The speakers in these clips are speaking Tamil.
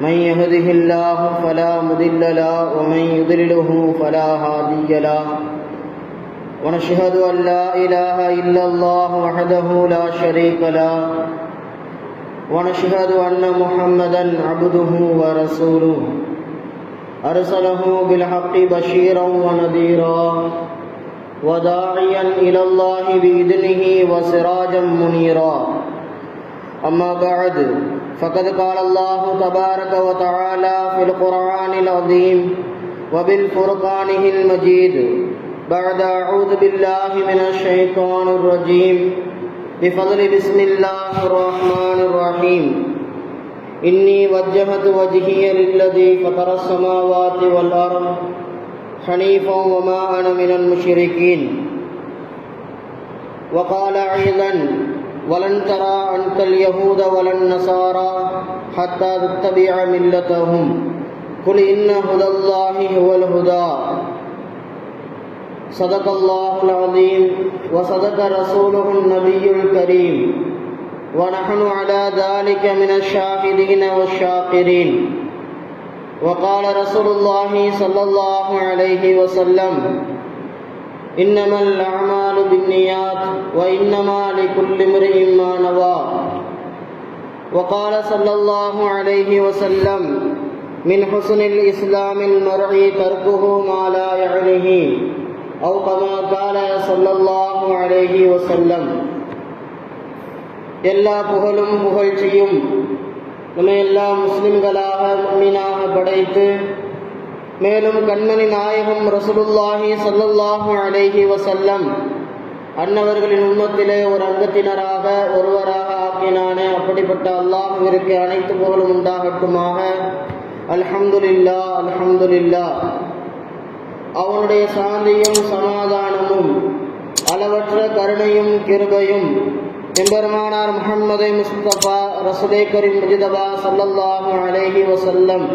من يهده الله فلا مضل له ومن يضلله فلا هادي له. ونشهد أن لا إله إلا الله وحده لا شريك له. ونشهد أن محمدا عبده ورسوله. أرسله بالحق بشيرا ونذيرا وداعيا إلى الله بإذنه وسراجا منيرا. أما بعد فقد قال الله تبارك وتعالى في القرآن العظيم وبالفرقانه المجيد بعد أعوذ بالله من الشيطان الرجيم بفضل بسم الله الرحمن الرحيم. إني وجهت وجهي للذي فطر السماوات والأرض حنيفا وما أنا من المشركين. وقال أيضا ولن ترى أنت اليهود ولا النصارى حتى تتبع ملتهم. قل إن هدى الله هو الهدى. صدق الله العظيم وصدق رسوله النبي الكريم. ونحن على ذلك من الشاهدين والشاكرين وقال رسول الله صلى الله عليه وسلم إنما الأعمال بالنيات وإنما لكل امرئ ما نوى وقال صلى الله عليه وسلم من حسن الإسلام المرء تركه ما لا يعنيه أو كما قال صلى الله عليه وسلم எல்லா புகழும் புகழ்ச்சியும் நம்மை எல்லா முஸ்லிம்களாக மீனாக படைத்து மேலும் கண்மணி நாயகம் ரசூலுல்லாஹி சல்லல்லாஹு அலைஹி வசல்லம் அன்னவர்களின் உண்மத்திலே ஒரு அங்கத்தினராக ஒருவராக ஆக்கினானே. அப்படிப்பட்ட அல்லாஹுவிற்கு அனைத்து புகழும் உண்டாகட்டுமாக. அல்ஹம்துலில்லா அல்ஹம்துலில்லா அவனுடைய சாந்தியும் சமாதானமும் அளவற்ற கருணையும் கிருபையும் எம்பெருமானார் முகம்மது முஸ்தபா ரசுலே கரீம் முஜிதபா சல்லல்லாஹு அலேஹி வசல்லம்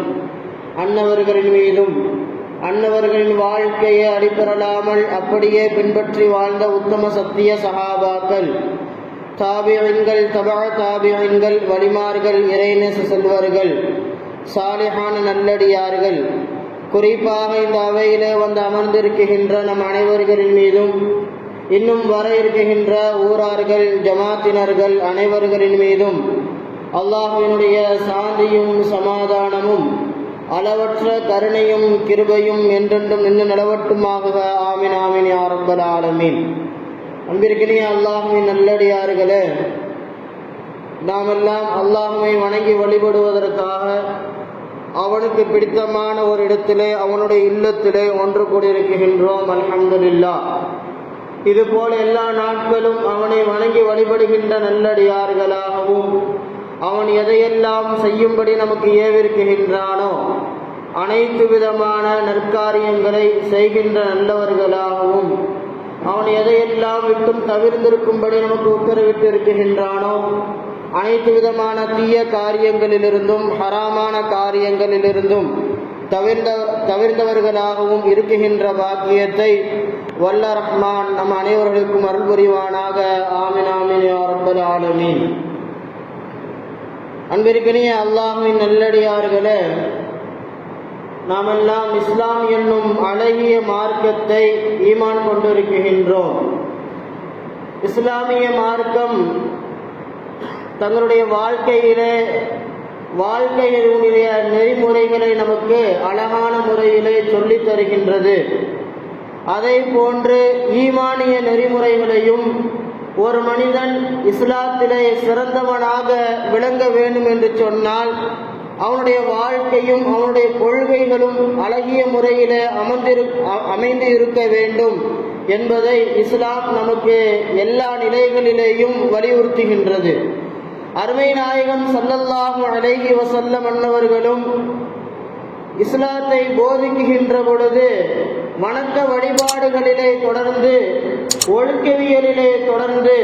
அன்னவர்களின் மீதும் அன்னவர்களின் வாழ்க்கையை அடிப்பெறலாமல் அப்படியே பின்பற்றி வாழ்ந்த உத்தம சத்திய சகாபாக்கள் தாபியங்கள் தபா தாபியங்கள் வலிமார்கள் இறைநேச செல்வர்கள் சாலிஹான நல்லடியார்கள். குறிப்பாக இந்த அவையிலே வந்து அமர்ந்திருக்கின்ற நம் அனைவர்களின் மீதும் இன்னும் வர இருக்கின்ற ஊரார்கள் ஜமாத்தினர்கள் அனைவர்களின் மீதும் அல்லாஹுவினுடைய சாந்தியும் சமாதானமும் அளவற்ற கருணையும் கிருபையும் என்றென்றும் நின்று நிலவட்டுமாக ஆமின் ஆமின் யாரம்பல் ஆலமீன். அன்பிற்கினிய அல்லாஹுவின் நல்லடியார்களே நாமெல்லாம் அல்லாஹுவை வணங்கி வழிபடுவதற்காக அவனுக்கு பிடித்தமான ஒரு இடத்திலே அவனுடைய இல்லத்திலே ஒன்று கூடியிருக்கின்றோம். அல்ஹம்துலில்லா இதுபோல எல்லா நாட்களும் அவனை வணங்கி வழிபடுகின்ற நல்லடியார்களாகவும் அவன் எதையெல்லாம் செய்யும்படி நமக்கு ஏவிருக்குகின்றானோ அனைத்து விதமான நற்காரியங்களை செய்கின்ற நல்லவர்களாகவும் அவன் எதையெல்லாம் விட்டும் தவிர்ந்திருக்கும்படி நமக்கு உத்தரவிட்டு இருக்குகின்றானோ அனைத்து விதமான தீய காரியங்களிலிருந்தும் ஹராமான காரியங்களிலிருந்தும் தவிர்ந்த தவிர்ந்தவர்களாகவும் இருக்குகின்ற பாக்கியத்தை வல்ல ரஹ்மான் நம் அனைவர்களுக்கும் அருள் புரிவானாக. ஆமின் ஆமின் ஆலமீன். அன்பிற்கினிய அல்லாஹின் நல்லடியார்களே நாமெல்லாம் இஸ்லாம் என்னும் அழகிய மார்க்கத்தை ஈமான் கொண்டிருக்கின்றோம். இஸ்லாமிய மார்க்கம் தங்களுடைய வாழ்க்கையிலே வாழ்க்கையினுடைய நெறிமுறைகளை நமக்கு அழகான முறையிலே சொல்லித் தருகின்றது. அதை போன்று ஈமானிய நெறிமுறைகளையும் ஒரு மனிதன் இஸ்லாத்திலே சிறந்தவனாக விளங்க வேண்டும் என்று சொன்னால் அவனுடைய வாழ்க்கையும் அவனுடைய கொள்கைகளும் அழகிய முறையில் அமர்ந்திரு அமைந்து இருக்க வேண்டும் என்பதை இஸ்லாம் நமக்கு எல்லா நிலைகளிலேயும் வலியுறுத்துகின்றது. அருமை நாயகம் சல்லல்லாஹு அழகி வஸல்லம் அன்னவர்களும் இஸ்லாத்தை போதிக்குகின்ற பொழுது வணக்க வழிபாடுகளிலே தொடர்ந்து ஒழுக்கவியலிலே தொடர்ந்து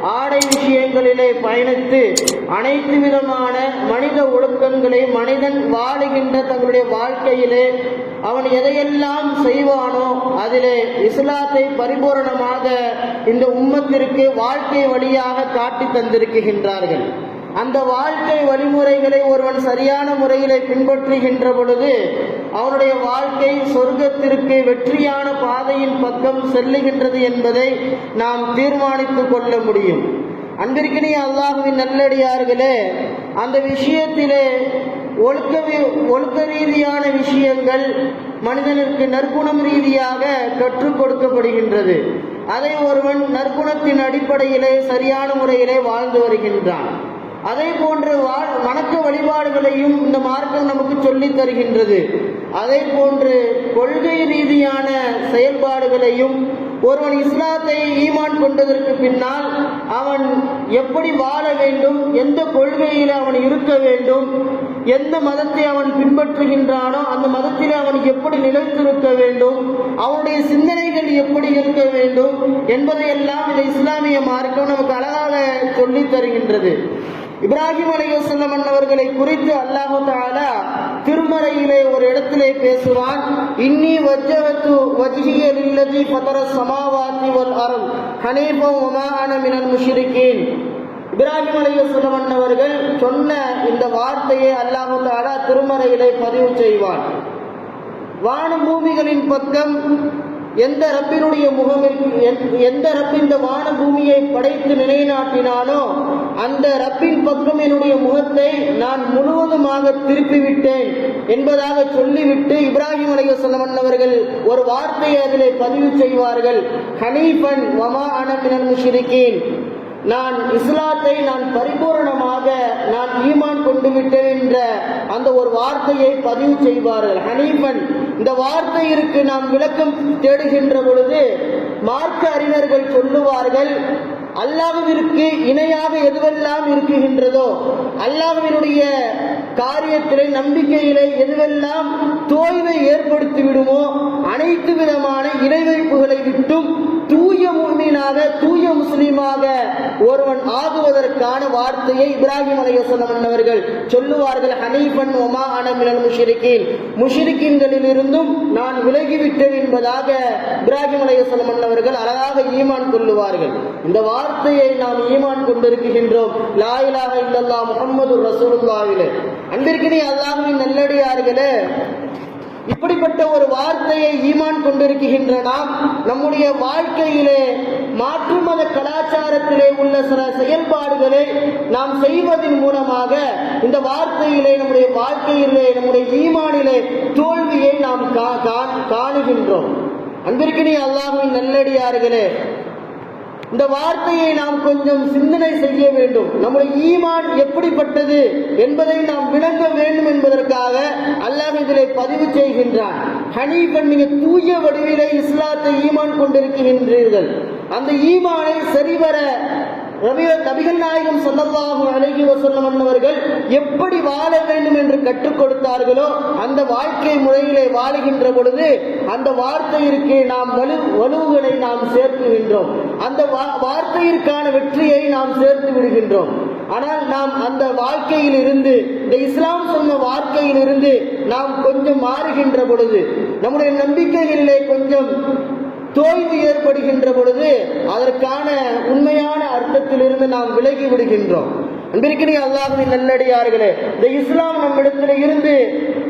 ஆடை விஷயங்களிலே பயணித்து அனைத்து விதமான மனித ஒழுக்கங்களை மனிதன் வாழுகின்ற தங்களுடைய வாழ்க்கையிலே அவன் எதையெல்லாம் செய்வானோ அதிலே இஸ்லாத்தை பரிபூரணமாக இந்த உம்மத்திற்கு வாழ்க்கை வழியாக காட்டி தந்திருக்கின்றார்கள். அந்த வாழ்க்கை வழிமுறைகளை ஒருவன் சரியான முறையிலே பின்பற்றுகின்ற பொழுது அவனுடைய வாழ்க்கை சொர்க்கத்திற்கு வெற்றியான பாதையின் பக்கம் செல்லுகின்றது என்பதை நாம் தீர்மானித்துக் கொள்ள முடியும். அன்பிற்கினிய அல்லாஹுவின் நல்லடியார்களே அந்த விஷயத்திலே ஒழுக்க ஒழுக்க ரீதியான விஷயங்கள் மனிதனுக்கு நற்குணம் ரீதியாக கற்றுக் கொடுக்கப்படுகின்றது. அதை ஒருவன் நற்குணத்தின் அடிப்படையிலே சரியான முறையிலே வாழ்ந்து வருகின்றான். அதே போன்று வாழ் வணக்க வழிபாடுகளையும் இந்த மார்க்கம் நமக்கு சொல்லித் தருகின்றது. அதே போன்று கொள்கை ரீதியான செயல்பாடுகளையும் ஒருவன் இஸ்லாத்தை ஈமான் கொண்டதற்கு பின்னால் அவன் எப்படி வாழ வேண்டும் எந்த கொள்கையில் அவன் இருக்க வேண்டும் எந்த மதத்தை அவன் பின்பற்றுகின்றானோ அந்த மதத்தில் அவன் எப்படி நிலைத்திருக்க வேண்டும் அவனுடைய சிந்தனைகள் எப்படி இருக்க வேண்டும் என்பதையெல்லாம் இந்த இஸ்லாமிய மார்க்கம் நமக்கு அழகாக சொல்லித் தருகின்றது. இப்ராஹிம் அலையுசல்லம் அன்னவர்களை குறித்து அல்லாஹு தாலா திருமறையிலே ஒரு இடத்திலே பேசுவான். இன்னி வஜ்ஜவத்து வஜ்ஹிய லில்லதி ஃபதர சமாவாதி வல் அருள் ஹனீஃபம் மினல் இப்ராஹிம் அலையுசல்லம் அன்னவர்கள் சொன்ன இந்த வார்த்தையை அல்லாஹு தாலா திருமறையிலே பதிவு செய்வான். வான பூமிகளின் பக்கம் எந்த ரப்பினுடைய முகம் எந்த- ரப்பின் இந்த பூமியை படைத்து நிலைநாட்டினானோ அந்த ரப்பின் பக்கம் என்னுடைய முகத்தை நான் முழுவதுமாக திருப்பிவிட்டேன் என்பதாக சொல்லிவிட்டு இப்ராஹிம் அலையுசல்லம் அவர்கள் ஒரு வார்த்தையை அதிலே பதிவு செய்வார்கள். ஹனீஃபன் வமா அனமினல் முஷ்ரிகீன். நான் இஸ்லாத்தை நான் பரிபூரணமாக நான் ஈமான் கொண்டு விட்டேன் என்ற அந்த ஒரு வார்த்தையை பதிவு செய்வார்கள். ஹனீஃபன் இந்த வார்த்தையிற்கு நாம் விளக்கம் தேடுகின்ற பொழுது மார்க்க அறிஞர்கள் சொல்லுவார்கள் அல்லாஹ்விற்கு இணையாக எதுவெல்லாம் இருக்குகின்றதோ அல்லாஹ்வினுடைய காரியத்திலே நம்பிக்கையிலே எதுவெல்லாம் தோய்வை ஏற்படுத்தி விடுமோ அனைத்து விதமான இணைவைப்புகளை விட்டும் தூய முன்மீனாக தூய முஸ்லீமாக ஒருவன் ஆகுவதற்கான வார்த்தையை இப்ராஹிம் அலையசலம் அவர்கள் சொல்லுவார்கள் ஹனீபன் ஒமா அனமிலன் முஷிரிக்கின் முஷிரிக்கின்களில் இருந்தும் நான் விலகிவிட்டேன் என்பதாக இப்ராஹிம் அலையசலம் அவர்கள் அழகாக ஈமான் கொள்ளுவார்கள். இந்த வார்த்தையை நாம் ஈமான் கொண்டிருக்கின்றோம். லாயிலாக இல்லல்லா முகமது ரசூலுல்லாவிலே அன்பிற்கினே அல்லாஹுவின் நல்லடியார்களே இப்படிப்பட்ட ஒரு வார்த்தையை ஈமான் கொண்டிருக்கின்ற நாம் நம்முடைய வாழ்க்கையிலே மாற்று மத கலாச்சாரத்திலே உள்ள சில செயல்பாடுகளை நாம் செய்வதன் மூலமாக இந்த வார்த்தையிலே நம்முடைய வாழ்க்கையிலே நம்முடைய ஈமானிலே தோல்வியை நாம் கா- கா- காணுகின்றோம். அன்பிற்கினே அல்லாஹுவின் நல்லடியார்களே இந்த வார்த்தையை நாம் கொஞ்சம் சிந்தனை செய்ய வேண்டும். நம்முடைய ஈமான் எப்படிப்பட்டது என்பதை நாம் விளங்க வேண்டும் என்பதற்காக அல்லாஹ் இதிலே பதிவு செய்கின்றான். ஹனீபன் நீங்க தூய வடிவிலே இஸ்லாத்தை ஈமான் கொண்டிருக்கின்றீர்கள். அந்த ஈமானை சரிவர நபிகள் நாயகம் ஸல்லல்லாஹு அழகி வஸல்லம் அவர்கள் எப்படி வாழ வேண்டும் என்று கற்றுக் கொடுத்தார்களோ அந்த வாழ்க்கை முறையிலே வாழுகின்ற பொழுது அந்த வார்த்தையிற்கு நாம் வலு வலுவுகளை நாம் சேர்க்குகின்றோம் அந்த வா- வார்த்தையிற்கான வெற்றியை நாம் சேர்த்து விடுகின்றோம். ஆனால் நாம் அந்த வாழ்க்கையில் இருந்து இந்த இஸ்லாம் சொன்ன வாழ்க்கையில் இருந்து நாம் கொஞ்சம் மாறுகின்ற பொழுது நம்முடைய நம்பிக்கைகளிலே கொஞ்சம் தோய்வு ஏற்படுகின்ற பொழுது அதற்கான உண்மையான அர்த்தத்திலிருந்து நாம் விலகி விடுகின்றோம். அன்பிருக்கிறீங்க அல்லாஹின் நல்லடியார்களே இந்த இஸ்லாம் நம்மிடத்தில் இருந்து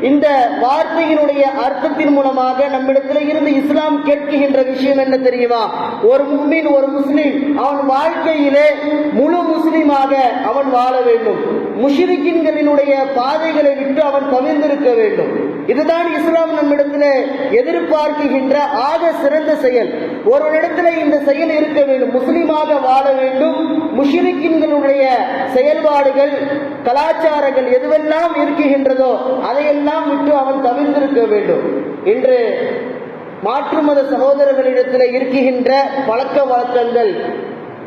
இந்த வார்த்தையினுடைய அர்த்தத்தின் மூலமாக நம்மிடத்தில் இருந்து இஸ்லாம் கேட்கின்ற விஷயம் என்ன தெரியுமா? ஒரு முஸ்லிம் ஒரு முஸ்லிம் அவன் வாழ்க்கையிலே முழு முஸ்லிமாக அவன் வாழ வேண்டும். முஷிரிக்கின்களினுடைய பாதைகளை விட்டு அவன் தவிர்ந்திருக்க வேண்டும். இதுதான் இஸ்லாம் நம்மிடத்தில் எதிர்பார்க்குகின்ற ஆக சிறந்த செயல். ஒருவனிடத்தில் இந்த செயல் இருக்க வேண்டும் முஸ்லீமாக வாழ வேண்டும். முஷிரிக்கின்களுடைய செயல்பாடுகள் கலாச்சாரங்கள் எதுவெல்லாம் இருக்குகின்றதோ அதையெல்லாம் விட்டு அவன் தவிர்ந்திருக்க வேண்டும். இன்று மாற்று மத சகோதரர்களிடத்தில் இருக்குகின்ற பழக்க வழக்கங்கள்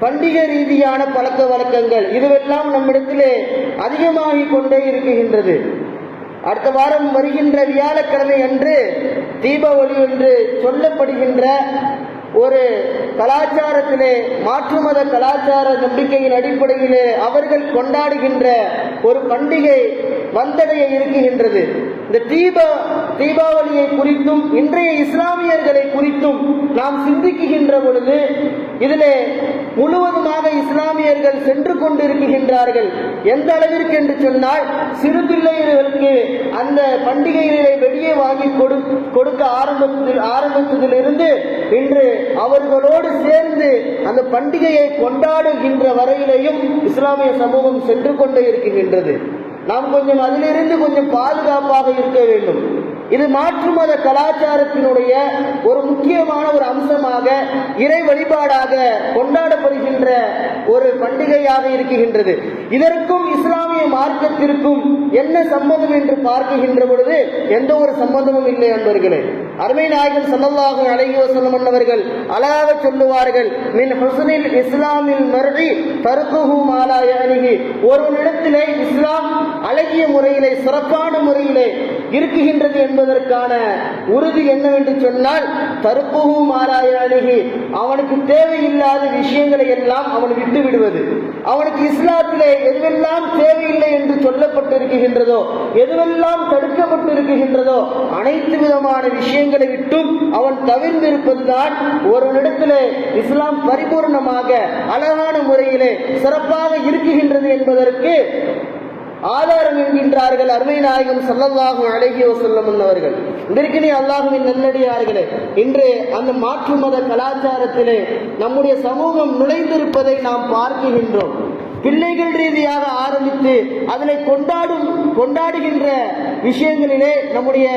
பண்டிகை ரீதியான பழக்க வழக்கங்கள் இதுவெல்லாம் நம்மிடத்திலே அதிகமாகிக் கொண்டே இருக்குகின்றது அடுத்த வாரம் வருகின்ற வியாழக்கிழமை அன்று தீபாவளி என்று சொல்லப்படுகின்ற ஒரு கலாச்சாரத்திலே மாற்று மத கலாச்சார நம்பிக்கையின் அடிப்படையிலே அவர்கள் கொண்டாடுகின்ற ஒரு பண்டிகை வந்தடைய இருக்குகின்றது இந்த தீப தீபாவளியை குறித்தும் இன்றைய இஸ்லாமியர்களை குறித்தும் நாம் சிந்திக்குகின்ற பொழுது இதிலே முழுவதுமாக இஸ்லாமியர்கள் சென்று கொண்டிருக்கின்றார்கள். எந்த அளவிற்கு என்று சொன்னால் சிறு பிள்ளைகளுக்கு அந்த பண்டிகைகளை வெளியே வாங்கி கொடு கொடுக்க ஆரம்பத்தில் ஆரம்பித்ததிலிருந்து இன்று அவர்களோடு சேர்ந்து அந்த பண்டிகையை கொண்டாடுகின்ற வரையிலேயும் இஸ்லாமிய சமூகம் சென்று கொண்டே இருக்கின்றது. நாம் கொஞ்சம் அதிலிருந்து கொஞ்சம் பாதுகாப்பாக இருக்க வேண்டும். இது மாற்று மத கலாச்சாரத்தினுடைய ஒரு முக்கியமான ஒரு அம்சமாக இறை வழிபாடாக கொண்டாடப்படுகின்ற ஒரு பண்டிகையாக இருக்கின்றது. இதற்கும் இஸ்லாமிய மார்க்கத்திற்கும் என்ன சம்பந்தம் என்று பார்க்கின்ற பொழுது எந்த ஒரு சம்பந்தமும் இல்லை என்பர்களே அருமை நாயகன் சல்லல்லாஹு அலைஹி வஸல்லம் அவர்கள் அழகாக சொல்லுவார்கள் மின் ஹுஸ்னில் இஸ்லாமில் மருதி தருக்குஹு மாலா ஒரு ஒருவனிடத்திலே இஸ்லாம் அழகிய முறையிலே சிறப்பான முறையிலே இருக்குகின்றது என்பதற்கான உறுதி என்னவென்று சொன்னால் தருக்குஹு மாலாயானிகி அவனுக்கு தேவையில்லாத விஷயங்களை எல்லாம் அவன் விட்டு விடுவது. அவனுக்கு இஸ்லாத்திலே எதுவெல்லாம் தேவையில்லை என்று சொல்லப்பட்டிருக்கின்றதோ எதுவெல்லாம் தடுக்கப்பட்டிருக்கின்றதோ அனைத்து விதமான விஷயங்களை விட்டும் அவன் தவிர்ந்திருப்பதுதான் ஒருவனிடத்திலே இஸ்லாம் பரிபூர்ணமாக அழகான முறையிலே சிறப்பாக இருக்குகின்றது என்பதற்கு ஆதாரம் என்கின்றார்கள் அருமை நாயகம் சல்லல்லாஹு அழகிய செல்லம் அவர்கள் இதற்கினே அல்லாஹுவின் நல்லடியார்களே இன்று அந்த மாற்று மத கலாச்சாரத்திலே நம்முடைய சமூகம் நுழைந்திருப்பதை நாம் பார்க்கின்றோம். பிள்ளைகள் ரீதியாக ஆரம்பித்து அதனை கொண்டாடும் கொண்டாடுகின்ற விஷயங்களிலே நம்முடைய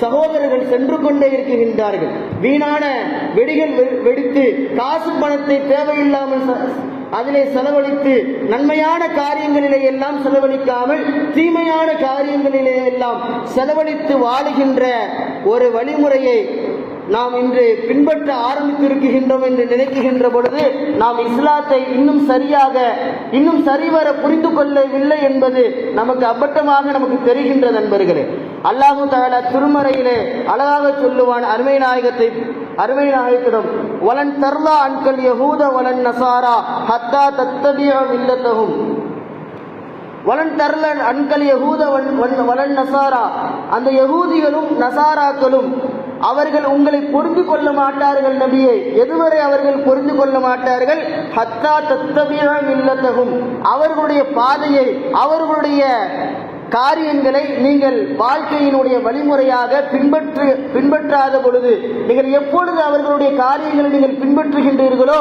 சகோதரர்கள் சென்று கொண்டே இருக்குகின்றார்கள் வீணான வெடிகள் வெடித்து காசு பணத்தை தேவையில்லாமல் ச- அதிலே செலவழித்து நன்மையான காரியங்களிலே எல்லாம் செலவழிக்காமல் தீமையான காரியங்களிலே எல்லாம் செலவழித்து வாழுகின்ற ஒரு வழிமுறையை நாம் இன்று பின்பற்ற ஆரம்பித்திருக்கின்றோம் என்று நினைக்குகின்ற பொழுது நாம் இஸ்லாத்தை இன்னும் சரியாக இன்னும் சரிவர புரிந்து கொள்ளவில்லை என்பது நமக்கு அப்பட்டமாக நமக்கு தெரிகின்ற நண்பர்களே. அல்லாஹு தஆலா திருமறையிலே அழகாக சொல்லுவான் அருமை நாயகத்தை அருமை நாயகத்திடம் வலன் தர்லா அன்கல் யகூத வலன் நசாரா ஹத்தா தத்தபிய மில்லத்தஹும் வலன் தர்ல அன்கல் யகூத வன்- வன்- வலன் நசாரா அந்த யகூதிகளும் நசாராக்களும் அவர்கள் உங்களை பொருந்து கொள்ள மாட்டார்கள் நபியே. எதுவரை அவர்கள் பொருந்து கொள்ள மாட்டார்கள்? ஹத்தா தத்தபிய மில்லத்தகும். அவர்களுடைய பாதையை அவர்களுடைய காரியங்களை நீங்கள் வாழ்க்கையினுடைய வழிமுறையாக பின்பற்று பின்பற்றாத பொழுது நீங்கள் எப்பொழுது அவர்களுடைய காரியங்களை நீங்கள் பின்பற்றுகின்றீர்களோ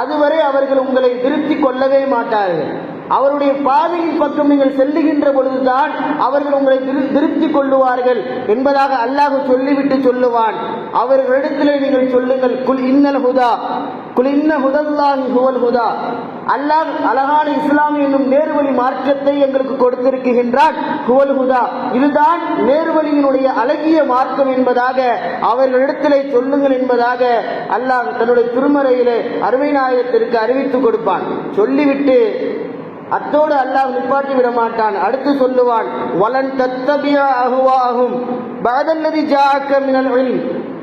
அதுவரை அவர்கள் உங்களை திருப்தி கொள்ளவே மாட்டார்கள். அவருடைய பாதையின் பக்கம் நீங்கள் செல்லுகின்ற பொழுதுதான் அவர்கள் உங்களை திரு- திருப்தி கொள்ளுவார்கள் என்பதாக அல்லாஹ் சொல்லிவிட்டு சொல்லுவான். அவர்களிடத்திலே நீங்கள் சொல்லுங்கள் குல் இன்னல் ஹுதா குல் இன்ன ஹுதல்லாஹி ஹுவல் ஹுதா. அல்லாஹ் அழகான இஸ்லாம் என்னும் நேர்வழி மார்க்கத்தை எங்களுக்கு கொடுத்திருக்கின்றான். ஹுவல் ஹுதா இதுதான் நேர்வழியினுடைய அழகிய மார்க்கம் என்பதாக அவர்களிடத்திலே சொல்லுங்கள் என்பதாக அல்லாஹ் தன்னுடைய திருமறையிலே அருமை நாயகத்திற்கு அறிவித்துக் கொடுப்பான். சொல்லிவிட்டு அத்தோடு அல்லாஹ் நிப்பாட்டி விட மாட்டான். அடுத்து சொல்லுவான் வலன் தத்தபியா அகுவாகும் பதல்லதி ஜாக்க மினல்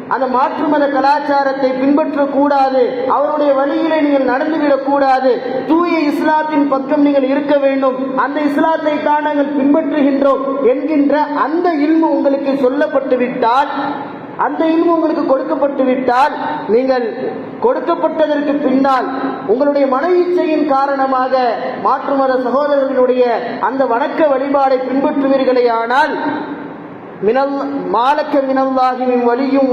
அந்த மாற்று மத கலாச்சாரத்தை பின்பற்றக்கூடாது. அவருடைய வழியிலே நீங்கள் நடந்துவிடக் கூடாது. தூய இஸ்லாத்தின் பக்கம் நீங்கள் இருக்க வேண்டும். அந்த இஸ்லாத்தை தான் நாங்கள் பின்பற்றுகின்றோம் என்கின்ற அந்த இல்மு உங்களுக்கு சொல்லப்பட்டு விட்டால் அந்த இல்மு உங்களுக்கு கொடுக்கப்பட்டு விட்டால் நீங்கள் கொடுக்கப்பட்டதற்கு பின்னால் உங்களுடைய மன இச்சையின் காரணமாக மாற்று மத சகோதரர்களுடைய அந்த வணக்க வழிபாடை பின்பற்றுவீர்களே ஆனால் மினல் மாலக்க மினல்லாஹி மின் வலியும்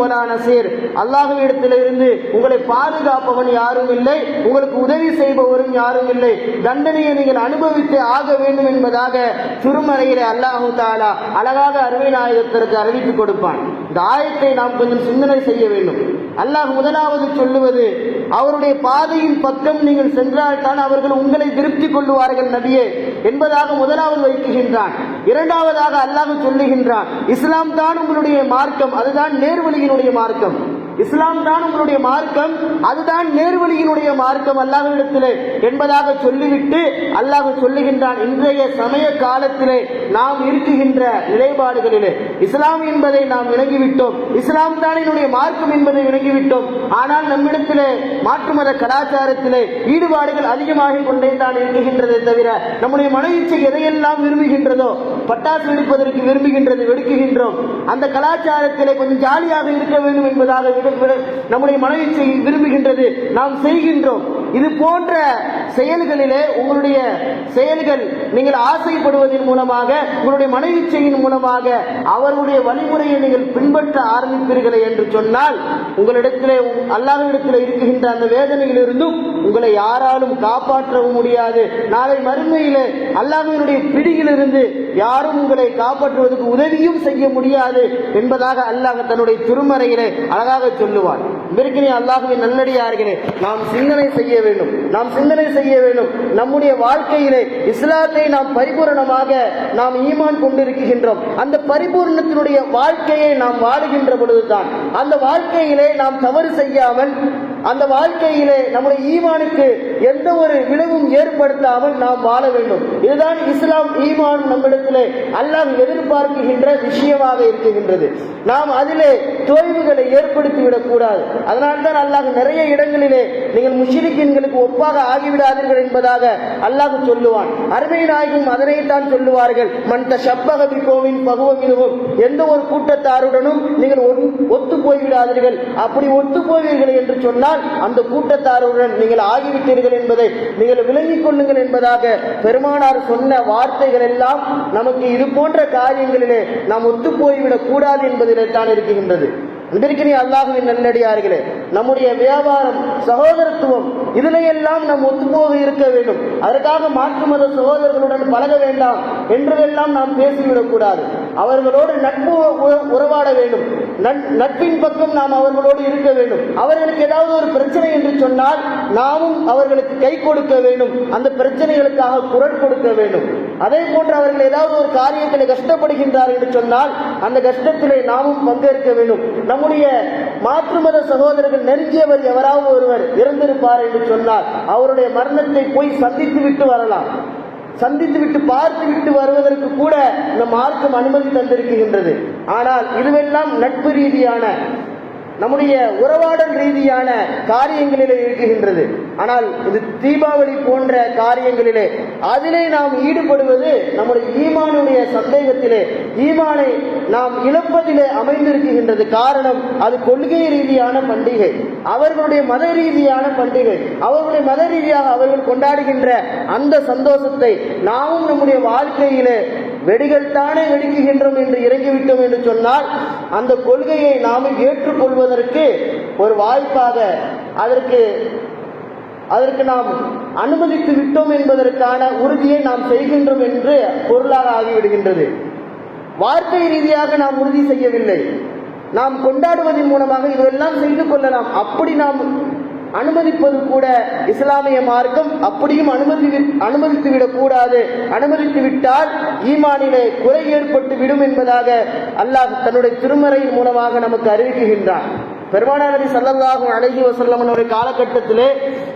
சேர் நசீர். உங்களை பாதுகாப்பவன் யாரும் இல்லை உங்களுக்கு உதவி செய்பவரும் யாரும் இல்லை. தண்டனையை நீங்கள் அனுபவித்து ஆக வேண்டும் என்பதாக திருமறையிலே அல்லாஹு தாலா அழகாக அருமை நாயகத்திற்கு அறிவித்துக் கொடுப்பான். இந்த ஆயத்தை நாம் கொஞ்சம் சிந்தனை செய்ய வேண்டும். அல்லாஹ் முதலாவது சொல்லுவது அவருடைய பாதையின் பக்கம் நீங்கள் சென்றால் தான் அவர்கள் உங்களை திருப்தி கொள்ளுவார்கள் நபியே என்பதாக முதலாவது வைக்குகின்றான் இரண்டாவதாக அல்லாஹ் சொல்லுகின்றான் இஸ்லாம் தான் உங்களுடைய மார்க்கம் அதுதான் நேர்வழியினுடைய மார்க்கம். இஸ்லாம் தான் உங்களுடைய மார்க்கம் அதுதான் நேர்வழியினுடைய மார்க்கம் அல்லாஹ்விடத்திலே என்பதாக சொல்லிவிட்டு அல்லாஹ் சொல்லுகின்றான் இன்றைய சமய காலத்திலே நாம் இருக்குகின்ற நிலைப்பாடுகளிலே. இஸ்லாம் என்பதை நாம் விளங்கிவிட்டோம். இஸ்லாம் தான் என்னுடைய மார்க்கம் என்பதை விளங்கிவிட்டோம். ஆனால் நம்மிடத்திலே மாற்று மத கலாச்சாரத்திலே ஈடுபாடுகள் அதிகமாக கொண்டே தான் இருக்குகின்றதே தவிர நம்முடைய மன இச்சை எதையெல்லாம் விரும்புகின்றதோ பட்டாசு வெடிப்பதற்கு விரும்புகின்றது வெடிக்குகின்றோம் அந்த கலாச்சாரத்திலே கொஞ்சம் ஜாலியாக இருக்க வேண்டும் என்பதாக விட- நம்முடைய மன இச்சை விரும்புகின்றது. நாம் செய்கின்றோம். இது போன்ற செயல்களிலே உங்களுடைய செயல்கள் நீங்கள் ஆசைப்படுவதன் மூலமாக உங்களுடைய மன இச்சையின் மூலமாக அவருடைய வழிமுறையை நீங்கள் பின்பற்ற ஆரம்பிப்பீர்களே என்று சொன்னால் உங்களிடத்திலே அல்லாஹ்விடத்திலே இருக்கின்ற அந்த வேதனையிலிருந்தும் உங்களை யாராலும் காப்பாற்றவும் முடியாது. நாளை மறுமையிலே அல்லாஹ்வினுடைய பிடியிலிருந்து யாரும் உங்களை காப்பாற்றுவதற்கு உதவியும் செய்ய முடியாது என்பதாக அல்லாஹ் தன்னுடைய திருமறையிலே அழகாக சொல்லுவான் இருக்கிற அல்லாஹுவின் நன்னடியார்களே நாம் சிந்தனை செய்ய வேண்டும். நாம் சிந்தனை செய்ய வேண்டும். நம்முடைய வாழ்க்கையிலே இஸ்லாத்தை நாம் பரிபூரணமாக நாம் ஈமான் கொண்டிருக்கின்றோம். அந்த பரிபூரணத்தினுடைய வாழ்க்கையை நாம் வாழுகின்ற பொழுதுதான் அந்த வாழ்க்கையிலே நாம் தவறு செய்யாமல் அந்த வாழ்க்கையிலே நம்முடைய ஈமானுக்கு எந்த ஒரு விளைவும் ஏற்படுத்தாமல் நாம் வாழ வேண்டும். இதுதான் இஸ்லாம் ஈமான் நம்மிடத்திலே அல்லாஹ் எதிர்பார்க்குகின்ற விஷயமாக இருக்குகின்றது நாம் அதிலே தோய்வுகளை ஏற்படுத்தி விடக்கூடாது அதனால்தான் அல்லாஹ் நிறைய இடங்களிலே நீங்கள் முஷிரிக்கின்களுக்கு ஒப்பாக ஆகிவிடாதீர்கள் என்பதாக அல்லாஹ் சொல்லுவான். அருமை நாயகம் அதனைத்தான் சொல்லுவார்கள். மந்த சப்பகபி கோவின் பகுவமினுவும் எந்த ஒரு கூட்டத்தாருடனும் நீங்கள் ஒத்து போய்விடாதீர்கள். அப்படி ஒத்து போவீர்கள் என்று சொன்னால் அந்த கூட்டத்தாருடன் நீங்கள் ஆகிவிட்டீர்கள் என்பதை நீங்கள் விளங்கிக் கொள்ளுங்கள் என்பதாக பெருமானார் சொன்ன வார்த்தைகள் எல்லாம் நமக்கு இது போன்ற காரியங்களிலே நாம் ஒத்துப்போய்விடக் கூடாது என்பதிலே தான் இருக்கின்றது. அன்பிற்கினே அல்லாஹுவின் நல்லடியார்களே நம்முடைய வியாபாரம் சகோதரத்துவம் இதிலையெல்லாம் நம் ஒத்துப்போக இருக்க வேண்டும். அதற்காக மாற்று மத சகோதரர்களுடன் பழக வேண்டாம் என்றெல்லாம் நாம் பேசிவிடக் கூடாது அவர்களோடு நட்பு உறவாட வேண்டும். நட்பின் பக்கம் நாம் அவர்களோடு இருக்க வேண்டும். அவர்களுக்கு ஏதாவது ஒரு பிரச்சனை என்று சொன்னால் நாமும் அவர்களுக்கு கை கொடுக்க வேண்டும். அந்த பிரச்சனைகளுக்காக குரல் கொடுக்க வேண்டும். அதே போன்று அவர்கள் ஏதாவது ஒரு காரியத்தில் கஷ்டப்படுகின்றார் என்று சொன்னால் அந்த கஷ்டத்திலே நாமும் பங்கேற்க வேண்டும். நம்முடைய மாற்று மத சகோதரர்கள் நெருங்கியவர் எவராவது ஒருவர் இறந்திருப்பார் என்று சொன்னால் அவருடைய மரணத்தை போய் சந்தித்து விட்டு வரலாம். சந்தித்து விட்டு பார்த்து விட்டு வருவதற்கு கூட இந்த மார்க்கம் அனுமதி தந்திருக்கின்றது. ஆனால் இதுவெல்லாம் நட்பு ரீதியான நம்முடைய உறவாடல் ரீதியான காரியங்களிலே இருக்குகின்றது. ஆனால் இது தீபாவளி போன்ற காரியங்களிலே அதிலே நாம் ஈடுபடுவது நம்முடைய ஈமானுடைய சந்தேகத்திலே ஈமானை நாம் இழப்பதிலே அமைந்திருக்கின்றது. காரணம் அது கொள்கை ரீதியான பண்டிகை. அவர்களுடைய மத ரீதியான பண்டிகை. அவர்களுடைய மத ரீதியாக அவர்கள் கொண்டாடுகின்ற அந்த சந்தோஷத்தை நாமும் நம்முடைய வாழ்க்கையிலே வெடிகள் தானே வெடிக்குகின்றோம் என்று இறங்கிவிட்டோம் என்று சொன்னால் அந்த கொள்கையை நாம் ஏற்றுக்கொள்வதற்கு ஒரு வாய்ப்பாக அதற்கு அதற்கு நாம் அனுமதித்து விட்டோம் என்பதற்கான உறுதியை நாம் செய்கின்றோம் என்று பொருளாக ஆகிவிடுகின்றது. வார்த்தை ரீதியாக நாம் உறுதி செய்யவில்லை. நாம் கொண்டாடுவதன் மூலமாக இதுவெல்லாம் செய்து கொள்ளலாம். அப்படி நாம் அனுமதிப்பது கூட இஸ்லாமிய மார்க்கம் அப்படியும் அனுமதி அனுமதித்து விடக்கூடாது அனுமதித்து விட்டால் ஈமானிலே குறை ஏற்பட்டு விடும் என்பதாக அல்லாஹ் தன்னுடைய திருமறையின் மூலமாக நமக்கு அறிவிக்கின்றான் பெருமானார் சல்லல்லாகும் அழகி அலைஹி காலகட்டத்திலே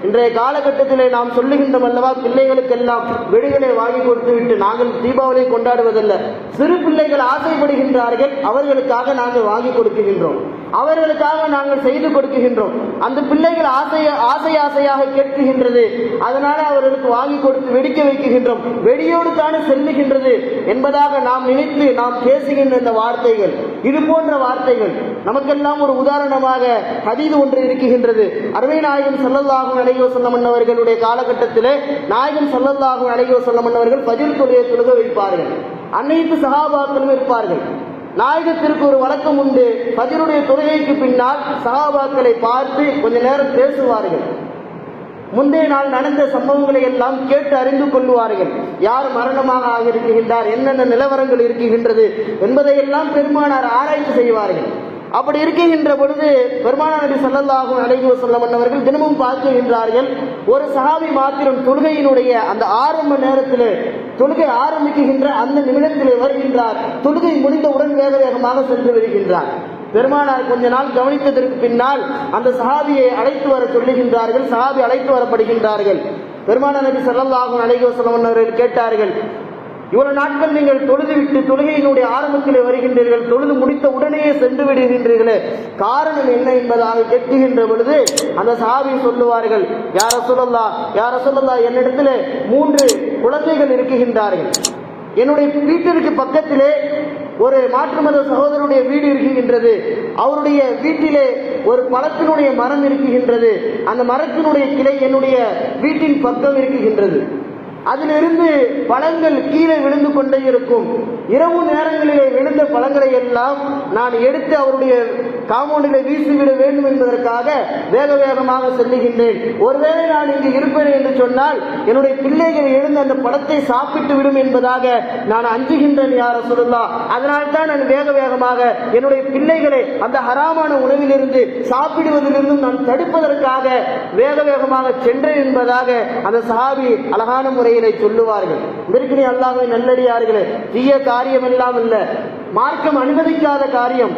இன்றைய காலகட்டத்திலே நாம் சொல்லுகின்றோம் அல்லவா பிள்ளைகளுக்கெல்லாம் வெடிகளை வாங்கி கொடுத்து விட்டு நாங்கள் தீபாவளியை கொண்டாடுவதல்ல. சிறு பிள்ளைகள் ஆசைப்படுகின்றார்கள் அவர்களுக்காக நாங்கள் வாங்கி கொடுக்குகின்றோம் அவர்களுக்காக நாங்கள் செய்து கொடுக்குகின்றோம் அந்த பிள்ளைகள் ஆசை ஆசை ஆசையாக கேட்குகின்றது அதனால அவர்களுக்கு வாங்கி கொடுத்து வெடிக்க வைக்குகின்றோம் வெடியோடு தானே செல்லுகின்றது என்பதாக நாம் நினைத்து நாம் பேசுகின்ற இந்த வார்த்தைகள் இது போன்ற வார்த்தைகள் நமக்கெல்லாம் ஒரு உதாரணம் காரணமாக ஹதீது ஒன்று இருக்குகின்றது அருமை நாயகம் ஸல்லல்லாஹு அழகியோ வஸல்லம் அவர்களுடைய காலகட்டத்திலே நாயகம் ஸல்லல்லாஹு அழகியோ வஸல்லம் அவர்கள் பதில் தொழுகை தொழுக வைப்பார்கள். அனைத்து சகாபாக்களும் இருப்பார்கள். நாயகத்திற்கு ஒரு வழக்கம் உண்டு. பதிலுடைய தொழுகைக்கு பின்னால் சகாபாக்களை பார்த்து கொஞ்ச நேரம் பேசுவார்கள். முந்தைய நாள் நடந்த சம்பவங்களை எல்லாம் கேட்டு அறிந்து கொள்வார்கள் யார் மரணமாக ஆகியிருக்கின்றார்? என்னென்ன நிலவரங்கள் இருக்குகின்றது என்பதையெல்லாம் பெருமானார் ஆராய்ச்சி செய்வார்கள். அப்படி இருக்கின்ற பொழுது பெருமானார் நபி ஸல்லல்லாஹு அலைஹி வசல்லம் அவர்கள் தினமும் பார்க்கின்றார்கள். ஒரு சஹாபி மாத்திரம் தொழுகையினுடைய அந்த ஆரம்ப நேரத்தில் தொழுகை ஆரம்பிக்குகின்ற அந்த நிமிடத்தில் வருகின்றார். தொழுகை முடிந்தவுடன் வேக வேகமாக சென்று வருகின்றார் பெருமானார் கொஞ்ச நாள் கவனித்ததற்கு பின்னால் அந்த சஹாபியை அழைத்து வர சொல்லுகின்றார்கள். சஹாபி அழைத்து வரப்படுகின்றார்கள். பெருமானார் நபி ஸல்லல்லாஹு அலைஹி வஸல்லம் அவர்கள் கேட்டார்கள் இவ்வளவு நாட்கள் நீங்கள் தொழுது விட்டு தொழுகையினுடைய ஆரம்பத்திலே வருகின்றீர்கள் தொழுது முடித்த உடனேயே சென்று விடுகின்றீர்களே. காரணம் என்ன என்பதாக கேட்கின்ற பொழுது அந்த சாவி சொல்லுவார்கள் யார சொல்லல்லா யார சொல்லல்லா என்னிடத்துல மூன்று குழந்தைகள் இருக்குகின்றார்கள் என்னுடைய வீட்டிற்கு பக்கத்திலே ஒரு மாற்று மத சகோதரனுடைய வீடு இருக்குகின்றது அவருடைய வீட்டிலே ஒரு பழத்தினுடைய மரம் இருக்குகின்றது அந்த மரத்தினுடைய கிளை என்னுடைய வீட்டின் பக்கம் இருக்குகின்றது அதிலிருந்து பழங்கள் கீழே விழுந்து கொண்டே இருக்கும். இரவு நேரங்களிலே விழுந்த பழங்களை எல்லாம் நான் எடுத்து அவருடைய காம்பவுண்டிலே வீசிவிட வேண்டும் என்பதற்காக வேக வேகமாக செல்லுகின்றேன். ஒருவேளை நான் இங்கு இருப்பேன் என்று சொன்னால் என்னுடைய பிள்ளைகள் எழுந்து அந்த படத்தை சாப்பிட்டு விடும் என்பதாக நான் அஞ்சுகின்றேன் யார சொல்லலாம் அதனால் தான் நான் வேக வேகமாக என்னுடைய பிள்ளைகளை அந்த ஹராமான உணவிலிருந்து சாப்பிடுவதிலிருந்தும் நான் தடுப்பதற்காக வேக வேகமாக சென்றேன் என்பதாக அந்த சஹாபி அழகான முறையிலே சொல்லுவார்கள். இதற்கு அல்லாஹ்வை நல்லடியார்களே தீய காரியம் எல்லாம் இல்லை மார்க்கம் அனுமதிக்காத காரியம்.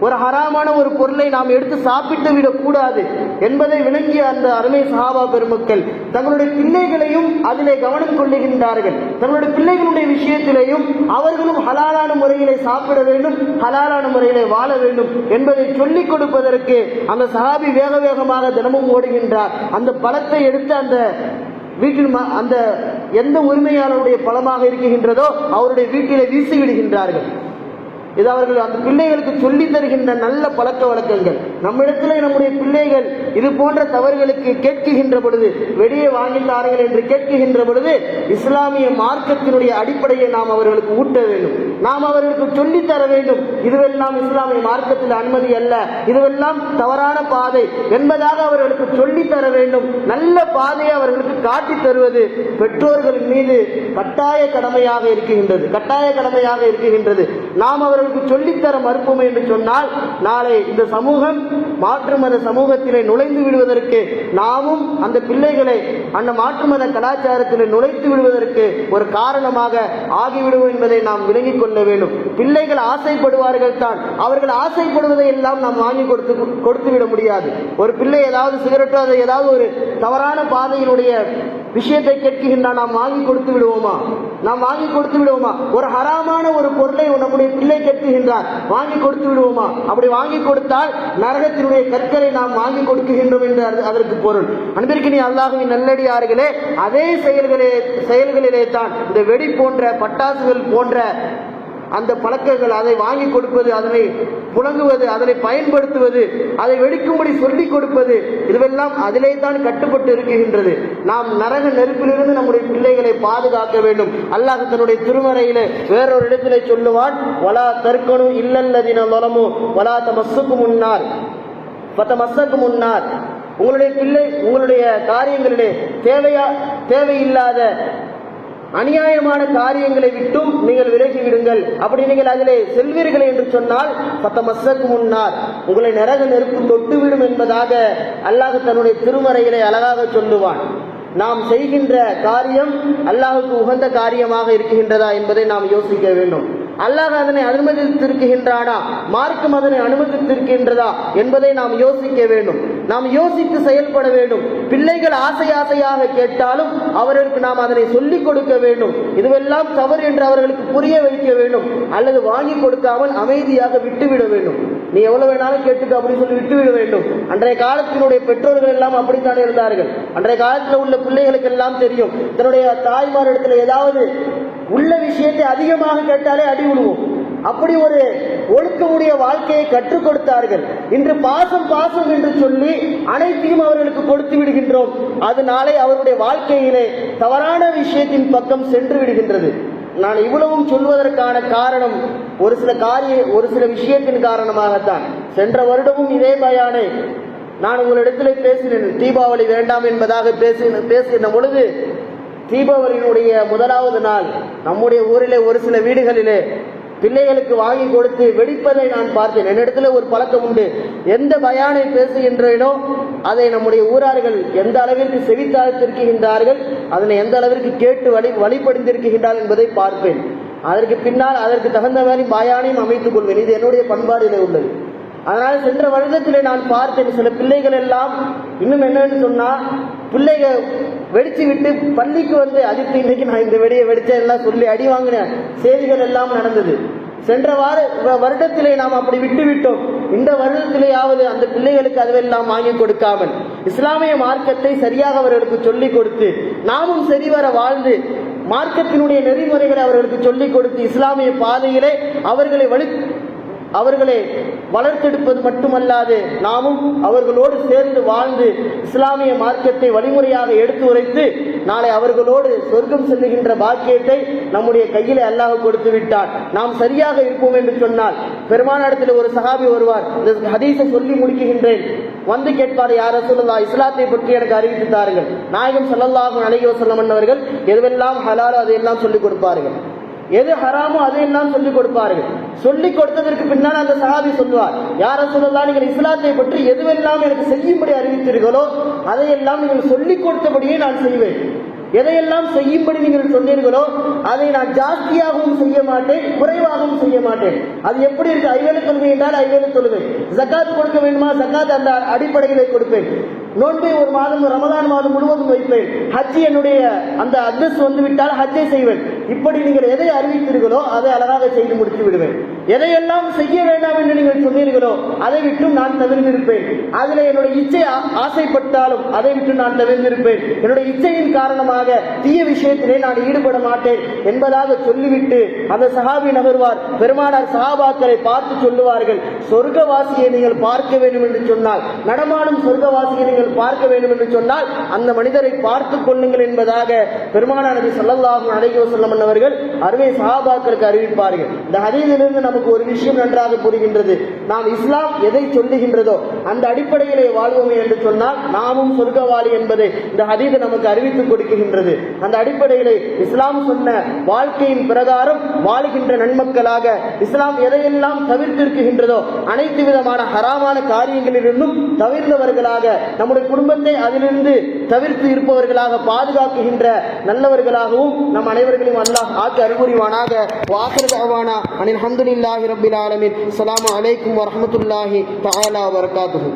ஒரு ஹராமான ஒரு பொருளை நாம் எடுத்து சாப்பிட்டு விடக்கூடாது என்பதை விளங்கிய அந்த அருமை சஹாபா பெருமக்கள் தங்களுடைய பிள்ளைகளையும் அதிலே கவனம் கொள்ளுகின்றார்கள். தங்களுடைய பிள்ளைகளுடைய விஷயத்திலேயும் அவர்களும் ஹலாலான முறையிலே சாப்பிட வேண்டும் ஹலாலான முறையிலே வாழ வேண்டும் என்பதை சொல்லிக் கொடுப்பதற்கு அந்த சஹாபி வேக வேகமாக தினமும் ஓடுகின்றார். அந்த பழத்தை எடுத்து அந்த வீட்டில் ம- அந்த எந்த உரிமையாளருடைய பழமாக இருக்குகின்றதோ அவருடைய வீட்டிலே வீசி விடுகின்றார்கள். இது அவர்கள் அந்த பிள்ளைகளுக்கு சொல்லி தருகின்ற நல்ல பழக்க வழக்கங்கள். நம்மிடத்தில் நம்முடைய பிள்ளைகள் இது போன்ற தவறுகளுக்கு கேட்குகின்ற பொழுது வெளியே வாங்கிட்டார்கள் என்று கேட்குகின்ற பொழுது இஸ்லாமிய மார்க்கத்தினுடைய அடிப்படையை நாம் அவர்களுக்கு ஊட்ட வேண்டும். நாம் அவர்களுக்கு சொல்லித் தர வேண்டும் இதுவெல்லாம் இஸ்லாமிய மார்க்கத்தில் அனுமதி அல்ல இதுவெல்லாம் தவறான பாதை என்பதாக அவர்களுக்கு சொல்லித் தர வேண்டும். நல்ல பாதையை அவர்களுக்கு காட்டித் தருவது பெற்றோர்களின் மீது கட்டாய கடமையாக இருக்கின்றது கட்டாய கடமையாக இருக்கின்றது. நாம் அவர்கள் அவர்களுக்கு சொல்லித்தர மறுப்போம் என்று சொன்னால் நாளை இந்த சமூகம் மாற்று மத சமூகத்திலே நுழைந்து விடுவதற்கு நாமும் அந்த பிள்ளைகளை அந்த மாற்று மத கலாச்சாரத்திலே நுழைத்து விடுவதற்கு ஒரு காரணமாக ஆகிவிடுவோம் என்பதை நாம் விளங்கிக் கொள்ள வேண்டும். பிள்ளைகள் ஆசைப்படுவார்கள் தான். அவர்கள் ஆசைப்படுவதை எல்லாம் நாம் வாங்கி கொடுத்து கொடுத்து விட முடியாது. ஒரு பிள்ளை ஏதாவது சிகரெட்டோ அதை ஏதாவது ஒரு தவறான பாதையினுடைய விஷயத்தை கேட்கின்றான் நாம் வாங்கி கொடுத்து விடுவோமா? நாம் வாங்கி கொடுத்து விடுவோமா? ஒரு ஹராமான ஒரு பொருளை நம்முடைய பிள்ளை கேட்கின்றார். வாங்கி கொடுத்து விடுவோமா? அப்படி வாங்கி கொடுத்தால் நரகத்தினுடைய கற்களை நாம் வாங்கி கொடுக்கின்றோம் என்று அதற்கு பொருள். அன்பிற்கு நீ அல்லாஹுவின் நல்லடியார்களே அதே செயல்களே செயல்களிலே தான் இந்த வெடி போன்ற பட்டாசுகள் போன்ற அந்த பழக்கங்கள் அதை வாங்கி கொடுப்பது அதனை புழங்குவது அதனை பயன்படுத்துவது அதை வெடிக்கும்படி சொல்லிக் கொடுப்பது இதுவெல்லாம் அதிலே தான் கட்டுப்பட்டு இருக்கின்றது. நாம் நரக நெருப்பிலிருந்து நம்முடைய பிள்ளைகளை பாதுகாக்க வேண்டும். அல்லாஹ் தன்னுடைய திருமறையில வேறொரு இடத்திலே சொல்லுவான் வலா தற்கனு இல்லல்லதின லொலமு வலா தமசுக்கு முன்னார் பத்தமசக்கு முன்னார் உங்களுடைய பிள்ளை உங்களுடைய காரியங்களிலே தேவையா தேவையில்லாத அநியாயமான காரியங்களை விட்டும் நீங்கள் விலகி விடுங்கள். அப்படி நீங்கள் அதிலே செல்வீர்கள் என்று சொன்னால் பத்த மசக்கு முன்னார் உங்களை நரக நெருப்பு தொட்டுவிடும் என்பதாக அல்லாஹ் தன்னுடைய திருமறைகளை அழகாக சொல்லுவான். நாம் செய்கின்ற காரியம் அல்லாஹுக்கு உகந்த காரியமாக இருக்கின்றதா என்பதை நாம் யோசிக்க வேண்டும். அல்லாஹ் அதனை அனுமதித்திருக்கின்றானா? மார்க்கம் அதனை அனுமதித்திருக்கின்றதா என்பதை நாம் யோசிக்க வேண்டும். நாம் யோசித்து செயல்பட வேண்டும். பிள்ளைகள் ஆசை ஆசையாக கேட்டாலும் அவர்களுக்கு நாம் அதனை சொல்லிக் கொடுக்க வேண்டும். இதுவெல்லாம் தவறு என்று அவர்களுக்கு புரிய வைக்க வேண்டும். அல்லது வாங்கி கொடுக்காமல் அமைதியாக விட்டுவிட வேண்டும். நீ எவ்வளவு வேணாலும் கேட்டுக்க அப்படின்னு சொல்லி விட்டுவிட வேண்டும். அன்றைய காலத்தினுடைய பெற்றோர்கள் எல்லாம் அப்படித்தான் இருந்தார்கள். அன்றைய காலத்தில் உள்ள பிள்ளைகளுக்கு எல்லாம் தெரியும். தன்னுடைய தாய்மாரிடத்தில் ஏதாவது உள்ள விஷயத்தை அதிகமாக கேட்டாலே அடி விடுவோம் அப்படி ஒரு ஒழுக்கமுடைய வாழ்க்கையை கற்றுக் கொடுத்தார்கள். இன்று பாசம் பாசம் என்று சொல்லி அனைத்தையும் அவர்களுக்கு கொடுத்து விடுகின்றோம். அது நாளை அவருடைய வாழ்க்கையிலே தவறான விஷயத்தின் பக்கம் சென்று விடுகின்றது. நான் இவ்வளவும் சொல்வதற்கான காரணம் ஒரு சில காரிய ஒரு சில விஷயத்தின் காரணமாகத்தான். சென்ற வருடமும் இதே பயானை. நான் உங்களிடத்தில் பேசினேன் தீபாவளி வேண்டாம் என்பதாக பேசின பேசின பொழுது தீபாவளியினுடைய முதலாவது நாள் நம்முடைய ஊரிலே ஒரு சில வீடுகளிலே பிள்ளைகளுக்கு வாங்கி கொடுத்து வெடிப்பதை நான் பார்த்தேன். என்னிடத்துல ஒரு பழக்கம் உண்டு. எந்த பயானை பேசுகின்றேனோ அதை நம்முடைய ஊரார்கள் எந்த அளவிற்கு செவித்தாழ்த்திருக்கின்றார்கள் அதனை எந்த அளவிற்கு கேட்டு வழி வழிபடிந்திருக்கின்றார்கள் என்பதை பார்ப்பேன். அதற்கு பின்னால் அதற்கு தகுந்த மாதிரி பயானையும் அமைத்துக் கொள்வேன். இது என்னுடைய பண்பாடிலே உள்ளது. அதனால சென்ற வருடத்தில் நான் பார்த்தேன் சில பிள்ளைகள் எல்லாம். இன்னும் என்னன்னு சொன்னால் பிள்ளைகள் வெடிச்சு விட்டு பள்ளிக்கு வந்து அதிர்த்து இன்றைக்கு நான் இந்த வெடியை வெடிச்சேன் எல்லாம் சொல்லி அடி வாங்கின செய்திகள் எல்லாம் நடந்தது. சென்ற வார வருடத்திலே நாம் அப்படி விட்டு விட்டோம். இந்த வருடத்திலேயாவது அந்த பிள்ளைகளுக்கு அதுவெல்லாம் வாங்கி கொடுக்காமல். இஸ்லாமிய மார்க்கத்தை சரியாக அவர்களுக்கு சொல்லிக் கொடுத்து நாமும் சரிவர வாழ்ந்து மார்க்கத்தினுடைய நெறிமுறைகளை அவர்களுக்கு சொல்லிக் கொடுத்து இஸ்லாமிய பாதையிலே அவர்களை வழி அவர்களை வளர்த்தெடுப்பது மட்டுமல்லாது நாமும் அவர்களோடு சேர்ந்து வாழ்ந்து இஸ்லாமிய மார்க்கத்தை வழிமுறையாக எடுத்து உரைத்து நாளை அவர்களோடு சொர்க்கம் செல்லுகின்ற பாக்கியத்தை நம்முடைய கையில் அல்லாஹ் கொடுத்து விட்டார் நாம் சரியாக இருப்போம் என்று சொன்னால் பெருமானிடத்தில் ஒரு சகாபி வருவார். இந்த ஹதீஸை சொல்லி முடிக்குகின்றேன் வந்து கேட்பார் யார் சொல்லலாம் இஸ்லாத்தை பற்றி எனக்கு அறிவித்து தாருங்கள். நாயகம் ஸல்லல்லாஹு அழகிய வஸல்லம் அவர்கள் எதுவெல்லாம் ஹலாலோ அதையெல்லாம் சொல்லிக் கொடுப்பார்கள். எது ஹராமோ அதையெல்லாம் சொல்லிக் கொடுப்பார்கள். சொல்லிக் கொடுத்ததற்கு பின்னால் அந்த சஹாபி சொல்லுவார் யார சொல்லலாம் நீங்கள் இஸ்லாத்தை பற்றி எதுவெல்லாம் எனக்கு செய்யும்படி அறிவித்தீர்களோ அதையெல்லாம் நீங்கள் சொல்லிக் கொடுத்தபடியே நான் செய்வேன். எதையெல்லாம் செய்யும்படி நீங்கள் சொன்னீர்களோ அதை நான் ஜாஸ்தியாகவும் செய்ய மாட்டேன் குறைவாகவும் செய்ய மாட்டேன். அது எப்படி இருக்கு? ஐவேலு தொழுகை என்றால் ஐவேலு தொழுகை. ஜக்காத் கொடுக்க வேண்டுமா? ஜக்காத் அந்த அடிப்படையிலே கொடுப்பேன். நோன்பை ஒரு மாதம் ரமதான் மாதம் முழுவதும் வைப்பேன். ஹஜ் என்னுடைய அந்த அட்ரஸ் வந்துவிட்டால் ஹஜ்ஜை செய்வேன். இப்படி நீங்கள் எதை அறிவித்தீர்களோ அதை அழகாக செய்து முடித்து விடுவேன். எதையெல்லாம் செய்ய வேண்டாம் என்று நீங்கள் சொன்னீர்களோ அதை விட்டும் நான் தவிர்ந்திருப்பேன் அதில் என்னுடைய இச்சை ஆசைப்பட்டாலும் அதை விட்டு நான் தவிர்ந்திருப்பேன் என்னுடைய இச்சையின் காரணமாக தீய விஷயத்திலே நான் ஈடுபட மாட்டேன் என்பதாக சொல்லிவிட்டு அந்த சஹாபி நகர்வார். பெருமானார் சஹாபாக்களை பார்த்து சொல்லுவார்கள் சொர்க்கவாசியை நீங்கள் பார்க்க வேண்டும் என்று சொன்னால் நடமாடும் சொர்க்கவாசியை நீங்கள் பார்க்க வேண்டும் என்று சொன்னால் அந்த மனிதரை பார்த்துக் கொள்ளுங்கள் என்பதாக பெருமானார் நபி ஸல்லல்லாஹு அலைஹி வஸல்லம் அவர்கள் அருமை சஹாபாக்களுக்கு அறிவிப்பார்கள். இந்த ஹதீதிலிருந்து நமக்கு ஒரு விஷயம் நன்றாக புரிகின்றது. நாம் இஸ்லாம் எதை சொல்லுகின்றதோ அந்த அடிப்படையிலே வாழ்வோமே என்று சொன்னால் நாமும் சொர்க்கவாளி என்பதை இந்த ஹதீது நமக்கு அறிவித்துக் கொடுக்கின்றது. அந்த அடிப்படையிலே இஸ்லாம் சொன்ன வாழ்க்கையின் பிரகாரம் வாழுகின்ற நன்மக்களாக இஸ்லாம் எதையெல்லாம் தவிர்த்திருக்கின்றதோ அனைத்து விதமான ஹராமான காரியங்களிலிருந்தும் தவிர்ந்தவர்களாக நம்முடைய குடும்பத்தை அதிலிருந்து தவிர்த்து இருப்பவர்களாக பாதுகாக்குகின்ற நல்லவர்களாகவும் நம் அனைவர்களையும் அல்லாஹ் ஆக்க அறிவுரிவானாக வாசரதாவானா அனில் ஹம்துலில்லாஹி ரப்பில் ஆலமீன். அஸ்ஸலாமு அலைக்கும் வரஹ்மத்துல்லாஹி தஆலா வபரகாத்துஹு